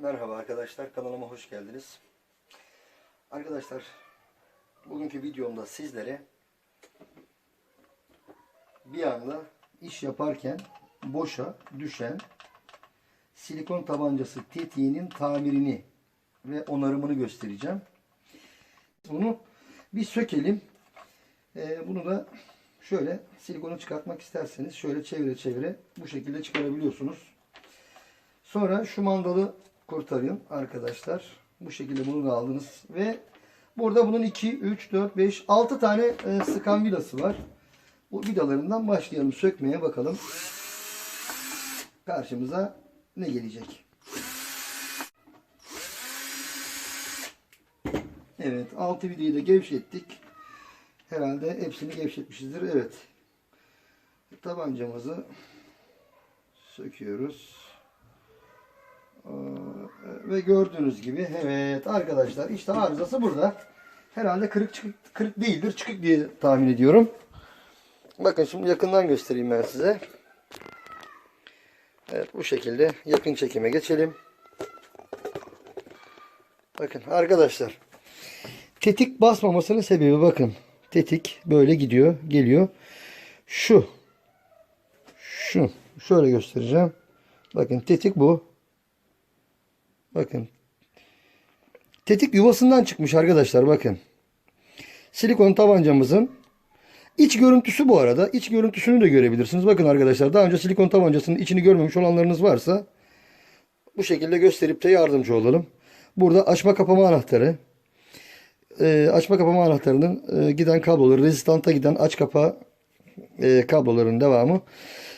Merhaba arkadaşlar, kanalıma hoş geldiniz. Arkadaşlar, bugünkü videomda sizlere bir anda iş yaparken boşa düşen silikon tabancası tetiğinin tamirini ve onarımını göstereceğim. Bunu bir sökelim. Ee, bunu da şöyle silikonu çıkartmak isterseniz şöyle çevire çevire bu şekilde çıkarabiliyorsunuz. Sonra şu mandalı kurtarın arkadaşlar. Bu şekilde bunu da aldınız. Ve burada bunun 2, 3, 4, 5, 6 tane e, sıkan vidası var. Bu vidalarından başlayalım sökmeye bakalım. Karşımıza ne gelecek? Evet 6 vidayı da gevşettik. Herhalde hepsini gevşetmişizdir. Evet. Tabancamızı söküyoruz. Ve gördüğünüz gibi evet arkadaşlar işte arızası burada. Herhalde kırık çıkık, kırık değildir. Çıkık diye tahmin ediyorum. Bakın şimdi yakından göstereyim ben size. Evet bu şekilde yakın çekime geçelim. Bakın arkadaşlar. Tetik basmamasının sebebi bakın. Tetik böyle gidiyor, geliyor. Şu. Şu. Şöyle göstereceğim. Bakın tetik bu. Bakın. Tetik yuvasından çıkmış arkadaşlar bakın. Silikon tabancamızın iç görüntüsü bu arada. İç görüntüsünü de görebilirsiniz. Bakın arkadaşlar daha önce silikon tabancasının içini görmemiş olanlarınız varsa bu şekilde gösterip de yardımcı olalım. Burada açma kapama anahtarı. Ee, açma kapama anahtarının e, giden kabloları, rezistanta giden aç kapa e, kabloların devamı.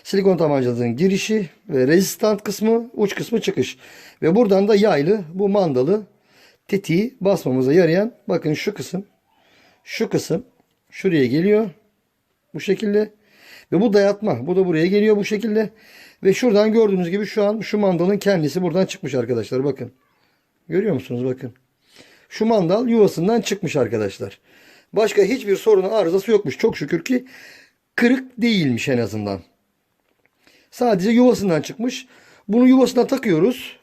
Silikon tabancasının girişi ve rezistant kısmı, uç kısmı çıkış. Ve buradan da yaylı bu mandalı tetiği basmamıza yarayan bakın şu kısım şu kısım şuraya geliyor. Bu şekilde. Ve bu dayatma. Bu da buraya geliyor bu şekilde. Ve şuradan gördüğünüz gibi şu an şu mandalın kendisi buradan çıkmış arkadaşlar. Bakın. Görüyor musunuz? Bakın. Şu mandal yuvasından çıkmış arkadaşlar. Başka hiçbir sorunu arızası yokmuş. Çok şükür ki kırık değilmiş en azından. Sadece yuvasından çıkmış. Bunu yuvasına takıyoruz.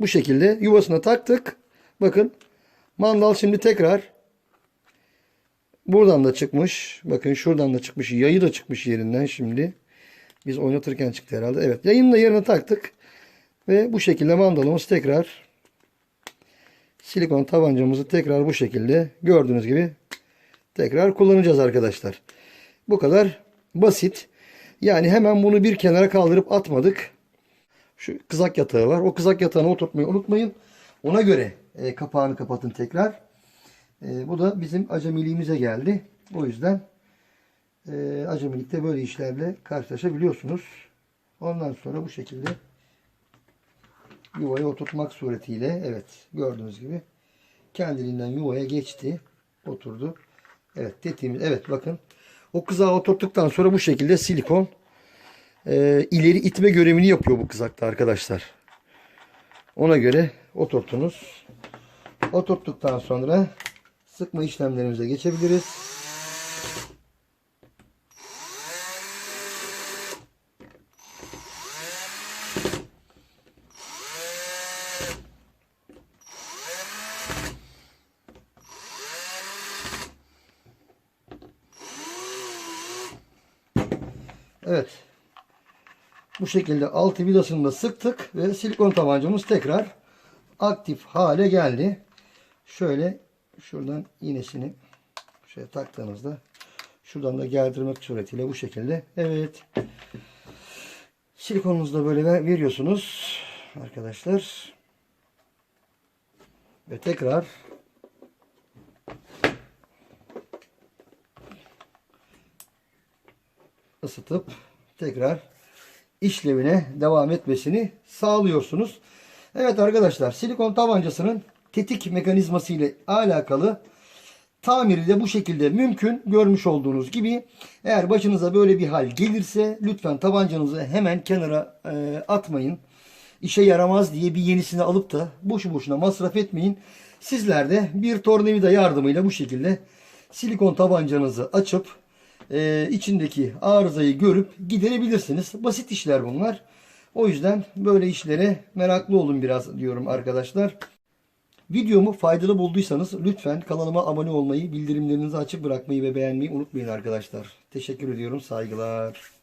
Bu şekilde yuvasına taktık. Bakın mandal şimdi tekrar buradan da çıkmış. Bakın şuradan da çıkmış. Yayı da çıkmış yerinden şimdi. Biz oynatırken çıktı herhalde. Evet yayını da yerine taktık. Ve bu şekilde mandalımız tekrar silikon tabancamızı tekrar bu şekilde gördüğünüz gibi tekrar kullanacağız arkadaşlar. Bu kadar basit. Yani hemen bunu bir kenara kaldırıp atmadık. Şu kızak yatağı var. O kızak yatağını oturtmayı unutmayın. Ona göre e, kapağını kapatın tekrar. E, bu da bizim acemiliğimize geldi. O yüzden e, acemilikte böyle işlerle karşılaşabiliyorsunuz. Ondan sonra bu şekilde yuvaya oturtmak suretiyle evet gördüğünüz gibi kendiliğinden yuvaya geçti. Oturdu. Evet tetiğimiz evet bakın o kızağı oturttuktan sonra bu şekilde silikon e, ileri itme görevini yapıyor bu kızakta arkadaşlar. Ona göre oturtunuz. Oturttuktan sonra sıkma işlemlerimize geçebiliriz. Evet. Bu şekilde altı vidasını da sıktık ve silikon tabancamız tekrar aktif hale geldi. Şöyle şuradan iğnesini şöyle taktığınızda şuradan da gerdirmek suretiyle bu şekilde. Evet. Silikonunuzu da böyle ver- veriyorsunuz arkadaşlar. Ve tekrar ısıtıp tekrar işlevine devam etmesini sağlıyorsunuz. Evet arkadaşlar silikon tabancasının tetik mekanizması ile alakalı tamiri de bu şekilde mümkün. Görmüş olduğunuz gibi eğer başınıza böyle bir hal gelirse lütfen tabancanızı hemen kenara e, atmayın. İşe yaramaz diye bir yenisini alıp da boşu boşuna masraf etmeyin. Sizler de bir tornavida yardımıyla bu şekilde silikon tabancanızı açıp e, içindeki arızayı görüp giderebilirsiniz. Basit işler bunlar. O yüzden böyle işlere meraklı olun biraz diyorum arkadaşlar. Videomu faydalı bulduysanız lütfen kanalıma abone olmayı, bildirimlerinizi açık bırakmayı ve beğenmeyi unutmayın arkadaşlar. Teşekkür ediyorum. Saygılar.